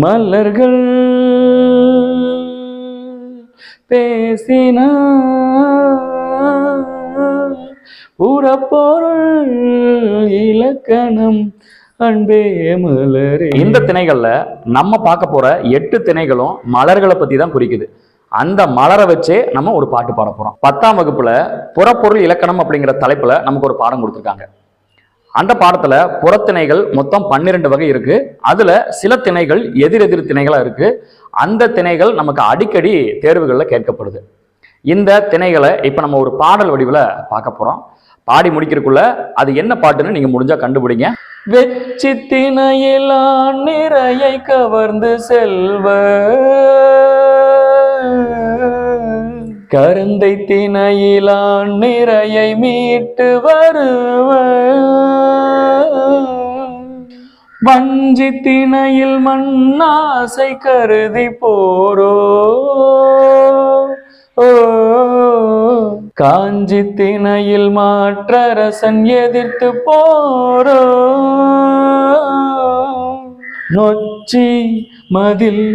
மலர்கள் பேசின உறப்பொருள் இலக்கணம் அன்பே மலரே. இந்த திணைகள்ல நம்ம பார்க்க போற எட்டு திணைகளும் மலர்களை பத்தி தான் குறிக்குது. அந்த மலரை வச்சே நம்ம ஒரு பாட்டு பாட போறோம். பத்தாம் வகுப்புல புறப்பொருள் இலக்கணம் அப்படிங்கிற தலைப்புல நமக்கு ஒரு பாடம் கொடுத்துருக்காங்க. அந்த பாடத்துல புறத்திணைகள் மொத்தம் பன்னிரெண்டு வகை இருக்கு. அதுல சில திணைகள் எதிரெதிர் திணைகளா இருக்கு. அந்த திணைகள் நமக்கு அடிக்கடி தேர்வுகள்ல கேட்கப்படுது. இந்த திணைகளை இப்ப நம்ம ஒரு பாடல் வடிவுல பார்க்க போறோம். பாடி முடிக்கிறதுக்குள்ள அது என்ன பாட்டுன்னு நீங்க முடிஞ்சா கண்டுபிடிங்க. வெச்சி திணையிலான் நிறையை கவர்ந்து செல்வ. கருந்தை திணையிலான் நிறையை மீட்டு வருவ வஞ்சி திணையில் மண்ணாசை கருதி போரோ காஞ்சி திணையில் மாற்றரசன் எதிர்த்து போரோ நொச்சி மதில்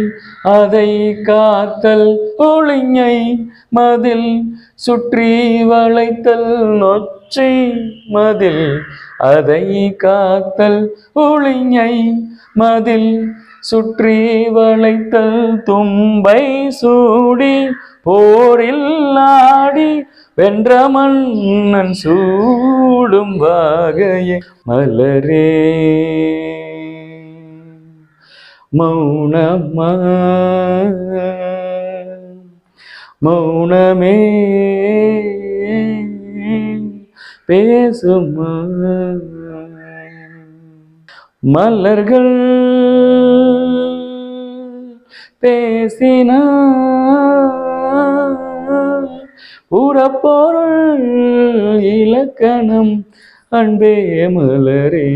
அதை காத்தல் ஒளிஞை மதில் சுற்றி வளைத்தல் நொச்சி மதில் அதை காத்தல் ஒளிஞை மதில் சுற்றி வளைத்தல் தும்பை சூடி போரில் ஆடி வென்ற மன்னன் சூடும் வாகையே மலரே. மௌனமா? மௌனமே பேசுமா? மலர்கள் பேசின புறப்பொருள் இலக்கணம் அன்பே மலரே.